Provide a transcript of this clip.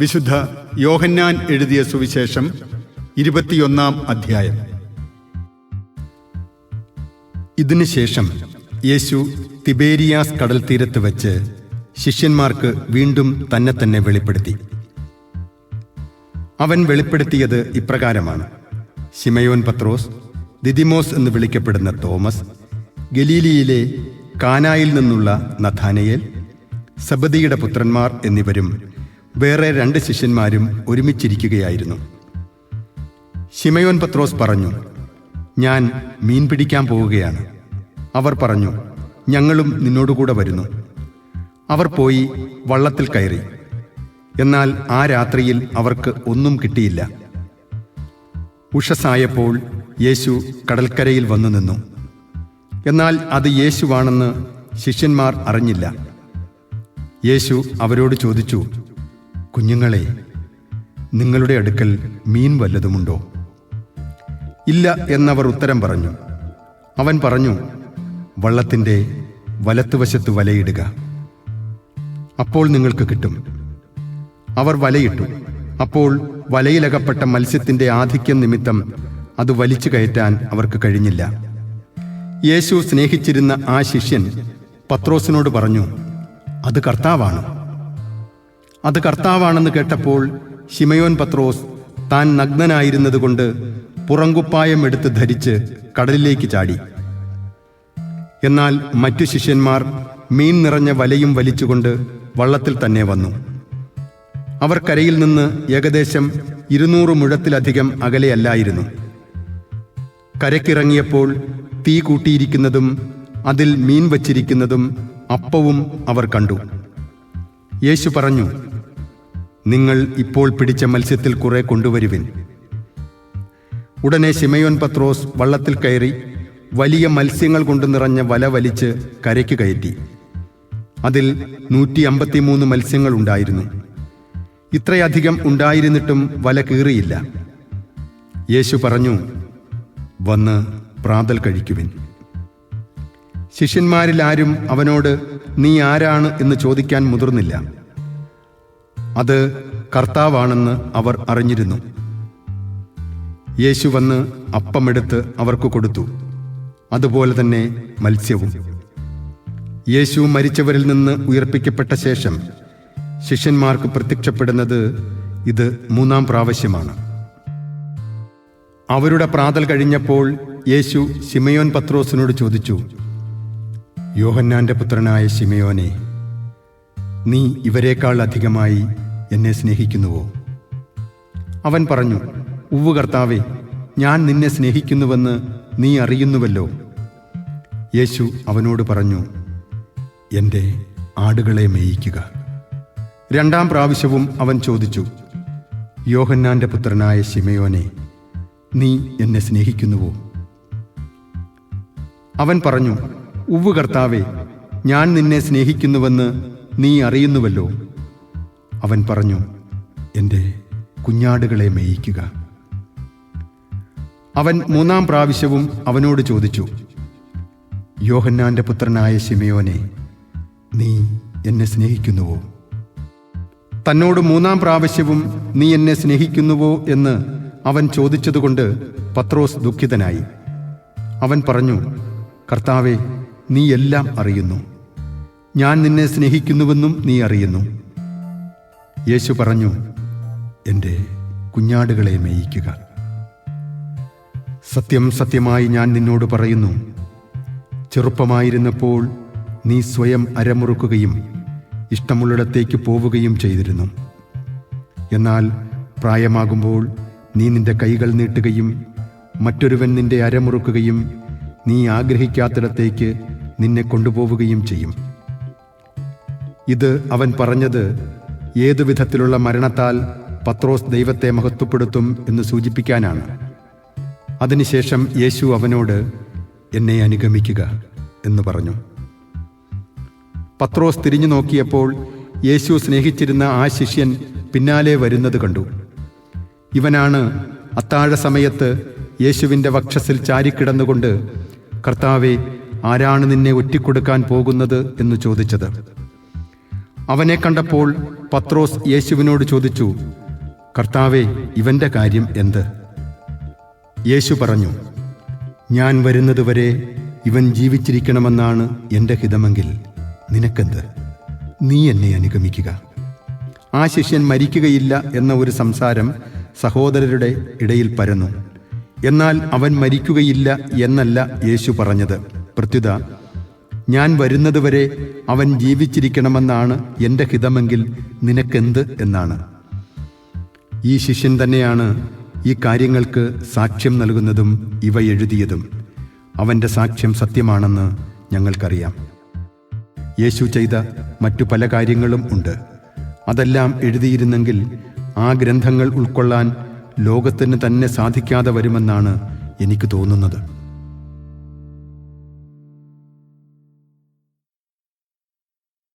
വിശുദ്ധ യോഹന്നാൻ എഴുതിയ സുവിശേഷം ഇരുപത്തിയൊന്നാം അധ്യായം. ഇതിനുശേഷം യേശു തിബേരിയാസ് കടൽ തീരത്ത് വച്ച് ശിഷ്യന്മാർക്ക് വീണ്ടും തന്നെ തന്നെ വെളിപ്പെടുത്തി. അവൻ വെളിപ്പെടുത്തിയത് ഇപ്രകാരമാണ്. ശിമയോൻ പത്രോസ് ദിദിമോസ് എന്ന് വിളിക്കപ്പെടുന്ന തോമസ് ഗലീലിയിലെ കാനായിൽ നിന്നുള്ള നഥാനയേൽ സബദിയുടെ പുത്രന്മാർ എന്നിവരും വേറെ രണ്ട് ശിഷ്യന്മാരും ഒരുമിച്ചിരിക്കുകയായിരുന്നു. ശിമയോൻ പത്രോസ് പറഞ്ഞു ഞാൻ മീൻ പിടിക്കാൻ പോവുകയാണ്. അവർ പറഞ്ഞു ഞങ്ങളും നിന്നോടുകൂടെ വരുന്നു. അവർ പോയി വള്ളത്തിൽ കയറി. എന്നാൽ ആ രാത്രിയിൽ അവർക്ക് ഒന്നും കിട്ടിയില്ല. ഉഷസായപ്പോൾ യേശു കടൽക്കരയിൽ വന്നു നിന്നു. എന്നാൽ അത് യേശുവാണെന്ന് ശിഷ്യന്മാർ അറിഞ്ഞില്ല. യേശു അവരോട് ചോദിച്ചു കുഞ്ഞുങ്ങളെ നിങ്ങളുടെ അടുക്കൽ മീൻ വല്ലതുമുണ്ടോ? ഇല്ല എന്നവർ ഉത്തരം പറഞ്ഞു. അവൻ പറഞ്ഞു വള്ളത്തിന്റെ വലത്തുവശത്ത് വലയിടുക. അപ്പോൾ നിങ്ങൾക്ക് കിട്ടും. അവർ വലയിട്ടു. അപ്പോൾ വലയിലകപ്പെട്ട മത്സ്യത്തിന്റെ ആധിക്യം നിമിത്തം അത് വലിച്ചു കയറ്റാൻ അവർക്ക് കഴിഞ്ഞില്ല. യേശു സ്നേഹിച്ചിരുന്ന ആ ശിഷ്യൻ പത്രോസിനോട് പറഞ്ഞു അത് കർത്താവാണ്. അത് കർത്താവാണെന്ന് കേട്ടപ്പോൾ ഷിമയോൻ പത്രോസ് താൻ നഗ്നനായിരുന്നതുകൊണ്ട് പുറങ്കുപ്പായം എടുത്ത് ധരിച്ച് കടലിലേക്ക് ചാടി. എന്നാൽ മറ്റു ശിഷ്യന്മാർ മീൻ നിറഞ്ഞ വലയും വലിച്ചുകൊണ്ട് വള്ളത്തിൽ തന്നെ വന്നു. അവർ കരയിൽ നിന്ന് ഏകദേശം ഇരുന്നൂറ് മുഴത്തിലധികം അകലെയല്ലായിരുന്നു കരക്കിറങ്ങിയപ്പോൾ തീ കൂട്ടിയിരിക്കുന്നതും അതിൽ മീൻ വച്ചിരിക്കുന്നതും അപ്പവും അവർ കണ്ടു. യേശു പറഞ്ഞു നിങ്ങൾ ഇപ്പോൾ പിടിച്ച മത്സ്യത്തിൽ കുറെ കൊണ്ടുവരുവിൻ. ഉടനെ ശിമയോൻ പത്രോസ് വള്ളത്തിൽ കയറി വലിയ മത്സ്യങ്ങൾ കൊണ്ട് നിറഞ്ഞ വല വലിച്ച് കരയ്ക്ക് കയറ്റി. അതിൽ നൂറ്റി അമ്പത്തിമൂന്ന് മത്സ്യങ്ങൾ ഉണ്ടായിരുന്നു. ഇത്രയധികം ഉണ്ടായിരുന്നിട്ടും വല കീറിയില്ല. യേശു പറഞ്ഞു വന്ന് പ്രാതൽ കഴിക്കുവിൻ. ശിഷ്യന്മാരിൽ ആരും അവനോട് നീ ആരാണ്? എന്ന് ചോദിക്കാൻ മുതിർന്നില്ല. അത് കർത്താവാണെന്ന് അവർ അറിഞ്ഞിരുന്നു. യേശു വന്ന് അപ്പമെടുത്ത് അവർക്ക് കൊടുത്തു. അതുപോലെ തന്നെ മത്സ്യവും. യേശു മരിച്ചവരിൽ നിന്ന് ഉയർപ്പിക്കപ്പെട്ട ശേഷം ശിഷ്യന്മാർക്ക് പ്രത്യക്ഷപ്പെടുന്നത് ഇത് മൂന്നാം പ്രാവശ്യമാണ്. അവരുടെ പ്രാതൽ കഴിഞ്ഞപ്പോൾ യേശു ശിമയോൻ പത്രോസിനോട് ചോദിച്ചു യോഹന്നാന്റെ പുത്രനായ ശിമയോനെ നീ ഇവരെക്കാൾ അധികമായി എന്നെ സ്നേഹിക്കുന്നുവോ? അവൻ പറഞ്ഞു ഉവ്വ് കർത്താവെ ഞാൻ നിന്നെ സ്നേഹിക്കുന്നുവെന്ന് നീ അറിയുന്നുവല്ലോ. യേശു അവനോട് പറഞ്ഞു എന്റെ ആടുകളെ മേയിക്കുക. രണ്ടാം പ്രാവശ്യവും അവൻ ചോദിച്ചു യോഹന്നാന്റെ പുത്രനായ ശിമയോനെ നീ എന്നെ സ്നേഹിക്കുന്നുവോ? അവൻ പറഞ്ഞു ഉവ്വ് കർത്താവെ ഞാൻ നിന്നെ സ്നേഹിക്കുന്നുവെന്ന് നീ അറിയുന്നുവല്ലോ. അവൻ പറഞ്ഞു എന്റെ കുഞ്ഞാടുകളെ മേയിക്കുക. അവൻ മൂന്നാം പ്രാവശ്യവും അവനോട് ചോദിച്ചു യോഹന്നാന്റെ പുത്രനായ ശിമയോനെ നീ എന്നെ സ്നേഹിക്കുന്നുവോ? തന്നോട് മൂന്നാം പ്രാവശ്യവും നീ എന്നെ സ്നേഹിക്കുന്നുവോ? എന്ന് അവൻ ചോദിച്ചതുകൊണ്ട് പത്രോസ് ദുഃഖിതനായി. അവൻ പറഞ്ഞു കർത്താവെ നീ എല്ലാം അറിയുന്നു. ഞാൻ നിന്നെ സ്നേഹിക്കുന്നുവെന്നും നീ അറിയുന്നു. യേശു പറഞ്ഞു എന്റെ കുഞ്ഞാടുകളെ മേയിക്കുക. സത്യം സത്യമായി ഞാൻ നിന്നോട് പറയുന്നു. ചെറുപ്പമായിരുന്നപ്പോൾ നീ സ്വയം അരമുറുക്കുകയും ഇഷ്ടമുള്ളിടത്തേക്ക് പോവുകയും ചെയ്തിരുന്നു. എന്നാൽ പ്രായമാകുമ്പോൾ നീ നിന്റെ കൈകൾ നീട്ടുകയും മറ്റൊരുവൻ നിന്റെ അരമുറുക്കുകയും നീ ആഗ്രഹിക്കാത്തിടത്തേക്ക് നിന്നെ കൊണ്ടുപോവുകയും ചെയ്യും. ഇത് അവൻ പറഞ്ഞത് ഏതു വിധത്തിലുള്ള മരണത്താൽ പത്രോസ് ദൈവത്തെ മഹത്വപ്പെടുത്തും എന്ന് സൂചിപ്പിക്കാനാണ്. അതിനുശേഷം യേശു അവനോട് എന്നെ അനുഗമിക്കുക എന്ന് പറഞ്ഞു. പത്രോസ് തിരിഞ്ഞു നോക്കിയപ്പോൾ യേശു സ്നേഹിച്ചിരുന്ന ആ ശിഷ്യൻ പിന്നാലെ വരുന്നത് കണ്ടു. ഇവനാണ് അത്താഴ സമയത്ത് യേശുവിന്റെ വക്ഷസിൽ ചാരിക്കിടന്നുകൊണ്ട് കർത്താവെ ആരാണ് നിന്നെ ഒറ്റിക്കൊടുക്കാൻ പോകുന്നത് എന്ന് ചോദിച്ചത്. അവനെ കണ്ടപ്പോൾ പത്രോസ് യേശുവിനോട് ചോദിച്ചു കർത്താവെ ഇവന്റെ കാര്യം എന്ത്? യേശു പറഞ്ഞു ഞാൻ വരുന്നതുവരെ ഇവൻ ജീവിച്ചിരിക്കണമെന്നാണ് എന്റെ ഹിതമെങ്കിൽ നിനക്കെന്ത്? നീ എന്നെ അനുഗമിക്കുക. ആ ശിഷ്യൻ മരിക്കുകയില്ല എന്ന ഒരു സംസാരം സഹോദരരുടെ ഇടയിൽ പരന്നു. എന്നാൽ അവൻ മരിക്കുകയില്ല എന്നല്ല യേശു പറഞ്ഞത്. പ്രത്യുത ഞാൻ വരുന്നതുവരെ അവൻ ജീവിച്ചിരിക്കണമെന്നാണ് എന്റെ ഹിതമെങ്കിൽ നിനക്കെന്ത് എന്നാണ്. ഈ ശിഷ്യൻ തന്നെയാണ് ഈ കാര്യങ്ങൾക്ക് സാക്ഷ്യം നൽകുന്നതും ഇവ എഴുതിയതും. അവന്റെ സാക്ഷ്യം സത്യമാണെന്ന് ഞങ്ങൾക്കറിയാം. യേശു ചെയ്ത മറ്റു പല കാര്യങ്ങളും ഉണ്ട്. അതെല്ലാം എഴുതിയിരുന്നെങ്കിൽ ആ ഗ്രന്ഥങ്ങൾ ഉൾക്കൊള്ളാൻ ലോകത്തിന് തന്നെ സാധിക്കാതെ വരുമെന്നാണ് എനിക്ക് തോന്നുന്നത്.